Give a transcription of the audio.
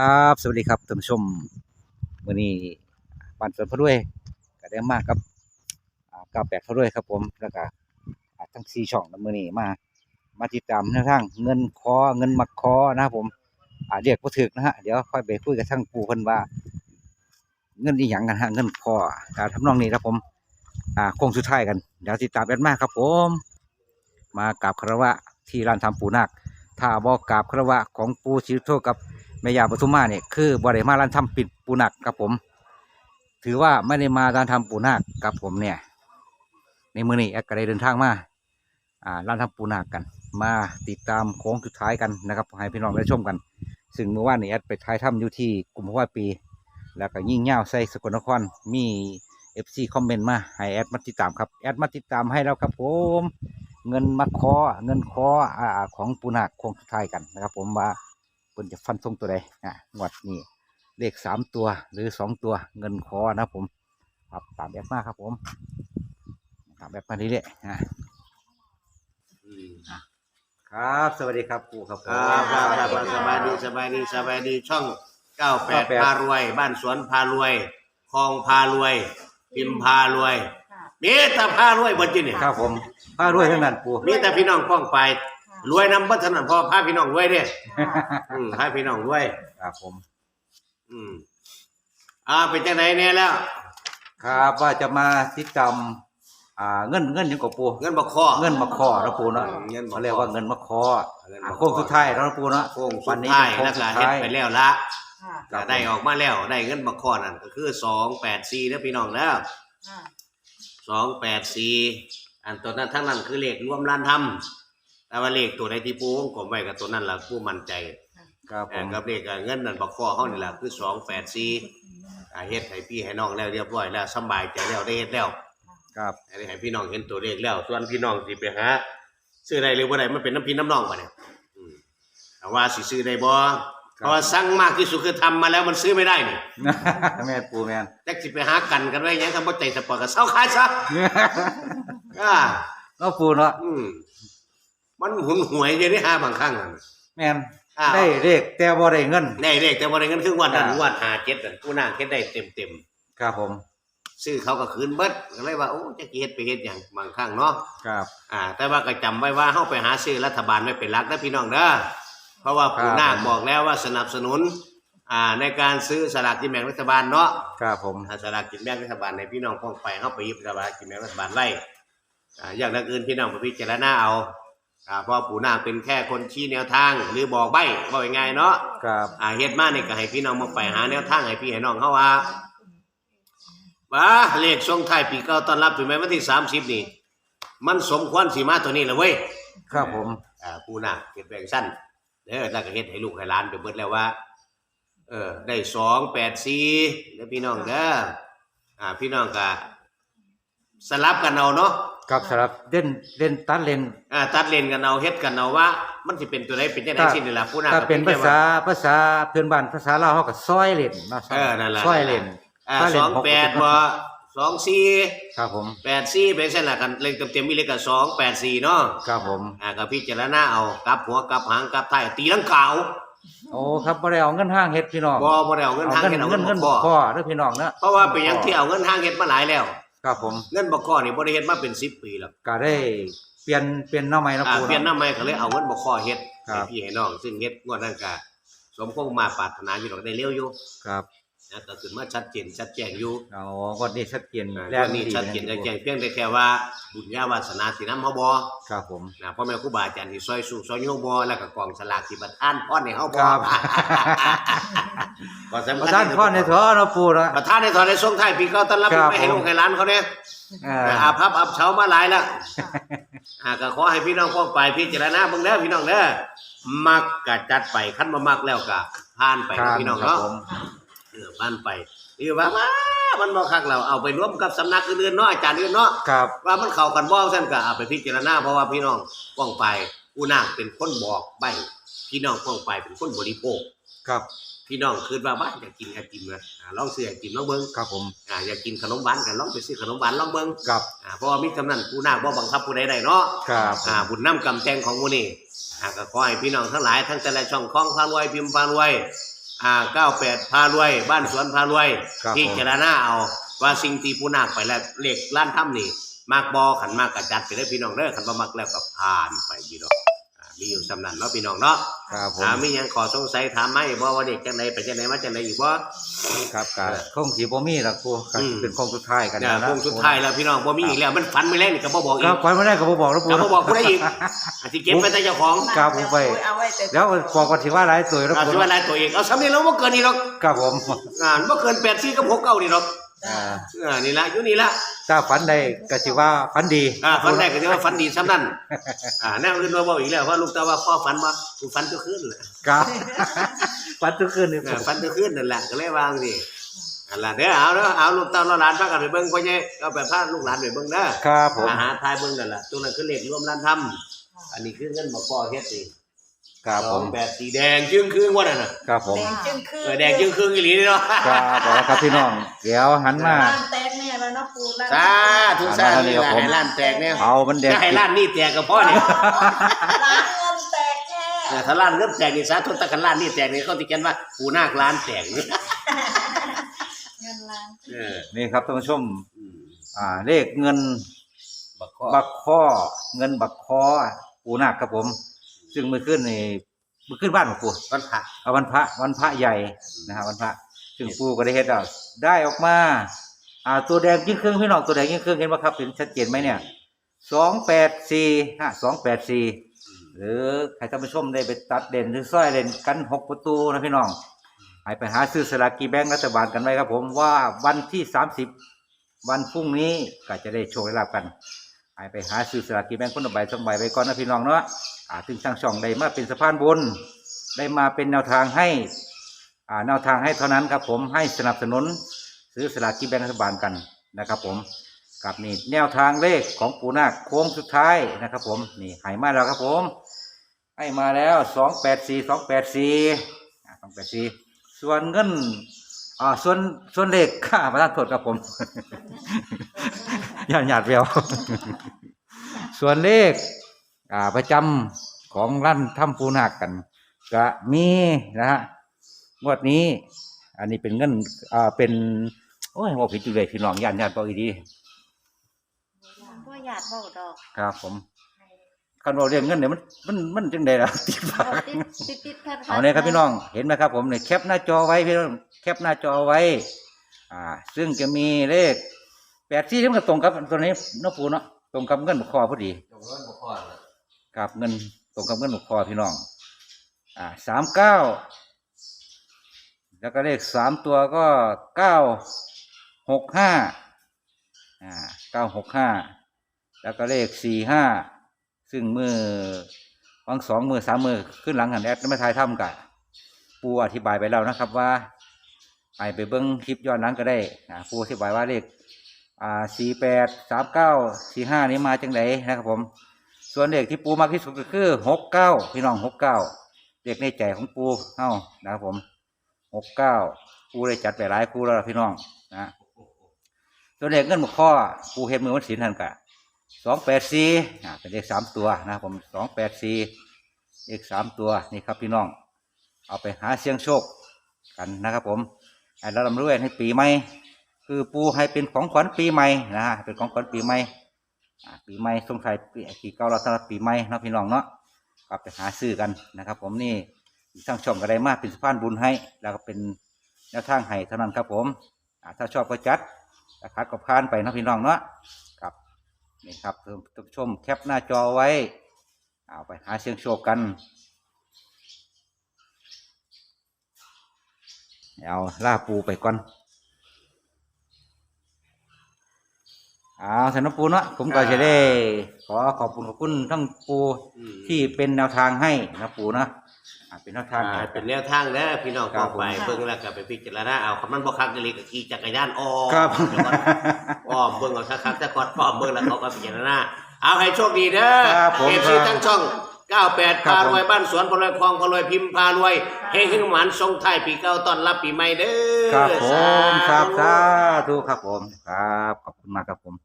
ครับ สวัสดีครับท่านผู้ชมวันนี้บ้านสวนพระด้วยก็ได้มากครับก้าวแปดพระด้วยครับผมแล้วก็ทั้งสี่ช่องมือนี้มา มาติดตามแนวทางเงินคอเงินมักคอนะครับผมอ่าเรียกว่าถึกนะฮะเดี๋ยวค่อยไปคุยกับทั้งปูเพิ่นว่า เงินอีหยังกันฮะเงินคอการทำนองนี้ครับผมโค้งสุดท้ายกันเดี๋ยวติดตามกันมากครับผม มากราบคารวะที่ร้านทำปูนาคถ้าบอกกราบคารวะของปูชิวโทกับ แม่ยาปทุมมาเนี่ยคือบริมาร้านทำปิดปูนักครับผม ถือว่าไม่ได้มาร้านทำปูนักกับผมเนี่ย ในมือนี้แอดก็ได้เดินทางมาอ่าร้านทำปูนักกัน มาติดตามโค้งสุดท้ายกันนะครับให้พี่น้องได้ชมกัน ซึ่งเมื่อวานนี้แอดไปท้ายถ้ำอยู่ที่กลุ่มพว่าปี แล้วก็ยิ่งเง่าใส่สกลนครมีเอฟซีคอมเมนต์มาให้แอดมาติดตามครับแอดมาติดตามให้แล้วครับผมเงินมาคอเงินคออ่าของปูนักโค้งสุดท้ายกันนะครับ ผมว่า เพิ่นจะฟันทงตัวใดอะงวดนี้เลขสามตัวหรือสองตัวเงินคอนะครับผมครับตามแบบมากครับผมตามแบบมาเรื่อยๆอะครับ สวัสดีครับปู่ครับผมครับครับครับครับสบายดีสบายดีสบายดีช่องเก้าแปด98 พารวย บ้านสวนพารวยคลองพารวย พิมพ์พารวยมีแต่พารวยบนจีเนี่ยครับผมพาด้วยทั้งนั้นปู่มีแต่พี่น้องป้องไป รวยนำบัตรนั้นพอพาพี่น้องรวยเด้อืมพาพี่น้องรวย ครับผม อืมอ่าเป็นจังไหนเนี่ยแล้ว ครับว่าจะมาติดตามอ่าเงินเงินหยังกับปู่เงินบ่คอ เงินมาคอนะปู่เนาะเงินบ่คอเขาเรียกว่าเงินมาคอเงินอ่าบ่คอโค้งสุดท้ายแล้วนะปู่เนาะโค้งสุวัดนนี้ท้ายเป็นโค้งแล้วสุก็ดเฮ็ดท้ายไปแล้วละค่ะ ครับก็ได้ออกมาแล้วได้เงินบ่คอนั่นก็คือสองแปดสี่แล้วพี่น้องแล้ว ค่ะ สองแปดสี่อันตัวนั้นทั้งนั้นคือเลขรวมล้านทำแต่ว่าเลขตัวใดที่ปูวงกลมไว้กับตัวนั้นล่ะผู้มั่นใจครับผเอ่อมกับเลขเงินนั่นบักข้อเขานี่แหละคือสองแปดสี่เฮ็ดให้พี่ให้น้องแล้วเรียบร้อยแล้วสำบายใจแล้วได้เฮ็ดแล้ว ครับ อันนี้ให้พี่น้องเห็นตัวเลขแล้ว ส่วนพี่น้องสิไปหาซื้อได้หรือบ่ได้มันเป็นน้ำพี่น้ำน้องปะเนี่ยอืมแต่ว่าสิซื้อได้บ่เพราะว่าสั่งมากที่สุดคือทำมาแล้วมันซื้อไม่ได้นี่แม่นปู่แม่นจักสิไปหากันกันไว้หยังทำบ่ใจสปอร์ตก็เซาขายซะ อ่าเนาะปู่เนาะอืม มันหุนหวยอยู่ที่หาบางครั้งนั่น แม่นอ้าว ได้เลขแต่บ่ได้เงิน ได้เลขแต่บ่ได้เงินครึ่งวันนั้นอ่า วันหาเจ็ดนั่นผู้นางเฮ็ดได้เต็มเต็มครับผมๆซื้อเขาก็คืนเบิดก็เลยว่าโอ้จะเฮ็ดไปเฮ็ดหยังบางครั้งเนาะ ครับอ่าแต่ว่าก็จำไว้ว่าเฮาไปหาซื้อรัฐบาลไว้เป็นหลักนะพี่น้องเด้อเพราะว่าผู้นางบอกแล้วว่าสนับสนุนอ่าในการซื้อสลากกินแบ่งรัฐบาลเนาะครับผมถ้าสลากกินแบ่งรัฐบาลในพี่น้องพ้องไปเฮาไปหยิบสลากกินแบ่งรัฐบาลไว้อ่าอย่างอื่นพี่น้องไปพิจารณาเอา อ่าเพราะปู่นาคเป็นแค่คนชี้แนวทาง หรือบอกใบ้ว่าง่ายๆเนาะครับอ่าเฮ็ดมานี่ก็ให้พี่น้องมาไปหาแนวทางให้พี่ให้น้องเขาว่าว่าเลขส่งท้ายปีเก่าต้อนรับถึงแม้วันที่30นี่ มันสมควรสิมาตัวนี้แหละเว้ยครับผมอ่าปู่นาคเฮ็ดแบ่งสั้นเด้อแล้วก็เฮ็ดให้ลูกให้หลานไปเบิดแล้วว่า เออ ได้284เด้อพี่น้องเด้ออ่า พี่น้องก็สลับกันเอาเนาะ ครับสำหรับเล่นเล่นตัดเล่นอ่าตัดเลนกันเอาเฮ็ดกันเอาว่า มันสิเป็นตัวใดเป็นจังได๋สินี่ล่ะปู่นาคถ้าก็เป็นคิภาดไว้ษาว่าภาษาเพื่อนบ้านภาษาลาวเขาก็ซอยเล่นเนาะเออนั่นล่ะซอยเล่นอ่าซยเล่นหก28บ่24ครับผมแปดสี่เป็นเส้นหลักกันเลขเต็มๆมีเลขกับสองแปดสี่เนาะครับผมอ่ากับพิจารณาเอากลับหัวกลับหางกลับท้ายตีลังกาวโอ้ครับบ่ได้เอาเงินห้างเฮ็ดพี่น้องบ่บ่ได้เอาเงินทางเงินเฮ็ดเอาเงิเงินนเงินบ่บ่พพออเด้อพี่น้องเนาะเพราะว่าเป็นหยังที่เอาเงินทางเฮ็ดมาหลายแล้ว ครับผมเงินบ่พอนี่บ่ได้เฮ็ดมาเป็น10ปีแล้วก็ได้เปลี่ยนเปลี่ยนหน้าใหม่นะอ่าปู่เปลี่ยนหเนาะน้าใหม่ก็เลยเอาเงินบ่พอเฮ็ดครัให้บพี่ให้น้องซึ่งเฮ็ดงวดนั้นก็สมคงมาปรารถนาอยู่ดอกได้เร็วอยู่ครับ นะก็ขึ้นมาชัดเจนชัดแจ้งอยู่อ๋อก็นี่ชัดเจนอ่าแล้เรื่วองนี้ดีชัดเจนนะชัดแจ้งเพียงแต่แค่ว่าบุญญาวาสนาสินำเฮาบ่ครับผมนะพ่อแม่ครูบาอาจารย์ที่ซอยสู้ซอยโยบ่แล้วก็กองสลากที่ประทานพรให้เฮาบ่ครับก็สำประคัญธานพ่อในท้อเนาะปู่เนาะประธานในถอนในส่งท้ายปีเก่าต้อนรับครับไปให้ลูกให้หลานเขาเนี่ยเอออาภัพอับเฉามาหลายแล้วอ่าก็ขอให้พี่น้องพ้องไปพิจารณาเบิ่งเด้อพี่น้องเด้อมักก็จัดไปคันบ่มักแล้วก็ผ่านไปครันะบพี่น้องครับเนาะผม เออผ่านไปนี่ว่าว้ามันบ่คักแล้วเอาไปรวมกับสำนักอื่นๆเนาะอาจารย์อื่นเนาะครับว่ามันเข้ากันบ่ซั่นก็เอาไปพิจารณาเพราะว่าพี่น้องป้องไปผู้นาคเป็นคนบอกใบพี่น้องป้องไปเป็นคนบริโภคครับพี่น้องคิดว่าบ้านอยากกินไอติมนะอ่าลองซื้อไอติมลองเบิ่งครับผมอ่าอยากกินขนมหวานกันลองไปซื้อขนมหวานลองเบิ่งครับอ่าเพราะว่ามีกำนันผู้นาคบ่บังคับผู้ใดได้เนาะครับอ่าบุญน้ำกำแจงของหมู่นี่อ่าก็ขอให้พี่น้องทั้งหลายทั้งแต่ละช่องคล้องพารวยพิมพ์พารวย อ่าเก้าแปดพารวย บ้านสวนพารวยครับพิจารณาเอาว่าสิ่งที่ผู้นาคไปแล้วเลขล้านถ้ำนี่มากบอขันมากกระจัดไปได้อพี่น้องเด้อขันบ่มักแล้วก็ผ่านไปพี่น้องอ่า มีอยู่สำนันเนาะพี่น้องเนาะครับผมถามมีหยังขอสงสัยถามไหมบ่ว่าเด็กจังไดไปจังไดมาจังไดอีกบ่ ครับก็คงสิบ่มีล่ะครูก็อืมสิเป็นคงสุดท้ายกันเนี่ยนะคงสุดท้ายแล้วพี่น้องบ่มีอีกแล้วมันฝันไม่แล้วนี่ก็บ่บอกอีครักบขวัญบ่ได้ก็บ่บอกแล้วครู ก็บ่บอกผู้ใดอีกอันที่เก็บไว้แต่เจ้าของครับผมไป เอาไว้แต่แล้วบอกกันสิว่าหลายตัวแล้วอ่าครูสิว่าหลายตัวเองเอาสำนี้แล้วบ่เกินนี่หรอกครับผม อ่าบ่เกิน8 4กับ6 9นี่หรอก อ่าอ่านี่ละอยู่นี่ละถ้าฝันได้ก็สิว่าฝันดีอ่าฝันได้ก็สิว่าฝันดีซ้ำนั่นอ่าแนวอื่นบ่บอกอีกแล้วว่าลูกตาว่าพ่อฝันว่ากูฝันทุกคืนแหละครับฝันทุกคืนนี่เออฝันทุกคืนนั่นแหละก็เลยวางสิอันละเด้อเอาเด้อเอาลูกเต้าเราหลานพากันไปเบิ่งพ่อใหญ่เอาแบบพาลูกหลานไปเบิ่งเด้อครับผมอาหารทายเบิ่งนั่นล่ะตัวนั้นคือเลขรวมร้านทำอันนี้คือเงินบ่พอเฮ็ดสิ ครับสผองมแบบสีแดงจึ้งครึ่งว่านั่นน่ะครับผมแดงจึงคือเออแดงจึ้งครึ่งอีหลีเนาะครับเอาละครับพี่น้องเดี๋ยวหันมาร้านแตกแน่แล้วเนาะปูร้านสาธุสาธุนี่ล่ะให้ร้านแตกเนี่ยเอามันแดงถ้าให้ร้านนี่แตกก็พอเนี่ยร้านเงินแตกแน่เออถ้าร้านเริ่มแตกนี่สาธุตะกันร้านนี่แตกนี่เขาสิเขียนว่าปูนาคร้านแตกนี่เงินล้านเออนี่ครับท่านผู้ชม อืมอ่า เลขเงินบักข้อบักข้อเงินบักคอปูนาคครับผม ซึ่งมือขึ้นนี่มือขึ้นบ้านของปูวันพระเอาวันพระวันพระใหญ่นะฮะวันพระซึ่งปูก็ได้เฮ็ดเอาได้ออกมา อ่าตัวแดงยิ่งเครึ่องพี่น้องตัวแดงยิ่งเครึ่องเห็นไหมครับเห็นชัดเจนไหมเนี่ยสองแปดสี่ฮะสองแปดสี่หรือใครท่านผู้ชมได้ไปตัดเด่นหรือสร้อยเด่นกันหกประตูนะพี่น้องให้ไปหาซื้อสลากกินแบงรัฐบาลกันไว้ครับผมว่าวันที่สามสิบวันพรุ่งนี้ก็จะได้โชคได้ลาบกัน ไปหาซื้อสลากกินแบงคนละใบสองใบไปก่อนนะพี่น้องเนาะอ่าถึงช่างช่องได้มาเป็นสะพานบุญได้มาเป็นแนวทางให้อ่าแนวทางให้เท่านั้นครับผมให้สนับสนุนซื้อสลากกินแบ่งรัฐบาลกันนะครับ ผมกับนี่แนวทางเลขของปูนาคโค้งสุดท้ายนะครับ ผมนี่ให้มาแล้วครับผม ให้มาแล้วสองแปดสี่สองแปดสี่สองแปดสี่ส่วนเงิน อ่าส่วนส่วนเลขค่าประทานโทษครับผมหยาดหยาดเดียว ส่วนเลข อ่าประจำของร้านถ้ำปูนาคกัน ก็มีนะฮะงวดนี้ อันนี้เป็นเงินอ่าเป็น โอ้ยว่าผิดอยู่เลยพี่น้องย่านย่านเปอีดีก็อยากเว้าดอก ครับผม คันเราเรียกเงินเนี่ยมันมันมันจังไดล่ะติดปากเอาติดติดติดขัดขัดเอาเนี่ยครับพี่น้องเห็นไหมครับ ผมเนี่ยแคปหน้าจอไว้พี่น้องแคปหน้าจอไว้ อ่า ซึ่งจะมีเลขแปดที่มันก็ตรงกับตัวนี้เน้องปูเนาะตรงกับเงินบุคคอพอดีตรงนั้นบ่พอละกับเงินตรงกับเงินบุคคอพี่น้อง อ่าสามเก้าแล้วก็เลขสามตัวก็เก้าหกห้าอ่าเก้าหกห้าแล้วก็เลขสี่ห้า ซึ่งมือวังสองมือสามมือขึ้นหลังหันแอดไม่ทายถ้ำกะปูอธิบายไปแล้วนะครับว่าไปไปเบิ้งคลิปย้อนหลังก็ได้อ่าปูอธิบายว่าเลขอ่าสี่แปดสามเก้าสี่ห้านี้มาจังไหนนะครับผม ส่วนเด็กที่ปูมากที่สุดก็คือหกเก้าพี่น้องหกเก้าเด็กในใจของปูเฮ้านะครับผมหกเก้าปูได้จัดไปหลายคู่แล้วพี่น้องนะส่วนเด็กเงินหมกข้อปูเห็นมือวันศิลทันกะ สองแปดสี่เป็นเลขสามตัวนะผมสองแปดสี่เลขสามตัวนี่ครับพี่น้อง เอาไปหาเสียงโชคกันนะครับผมให้เราลำรวยให้ปีใหม่คือปูให้เป็นของขวัญปีใหม่นะฮะเป็นของขวัญปีใหม่ปีใหม่สงสัยปีปีเก่าเราสำหรับปีใหม่นะพี่น้องเนาะกลับไปหาซื้อกันนะครับ ผมนี่ทางช่องก็ได้มากเป็นสะพานบุญให้ แล้วก็เป็นแนวทางให้เท่านั้นครับผมถ้าชอบก็จัดถ้าคัดก็พานไปนะพี่น้องเนาะ นี่ครับท่านผู้ชมแคปหน้าจอไว้ เอาไปหาเสียงโชคกัน เอาล่าปูไปก่อนเอาสนปูเนาะผมก็จะได้ ขอขอบคุณขอบคุณทั้งปูอืมที่เป็นแนวทางให้นะปูนะ อ่าเป็นแนวทางอ่าให้เป็นแนวทางเด้อพี่น้องครัก็บผม ไปเบิ่งแล้วก็ไปพิจารณาเอาคำมันบ่คักอีหลีก็ขี่จักรยานอ้อมครับ แล้วก็อ้อมเบิ่งเอาคักๆแต่ก่อนอ้อมเบิ่งแล้วเขาก็พิจารณาเอาให้โชคดีเด้อครับผมเอฟซีครับทั้งช่อง 98 ครับพาผม รวยบ้านสวนพารวยคลองพารวยพิมพ์พารวยเฮงขึ้นหวานส่งท้ายปีเก่าต้อนรับปีใหม่เด้อครับผมสาธุครับสาธุครับผม ครับ ขอบคุณมากครับผม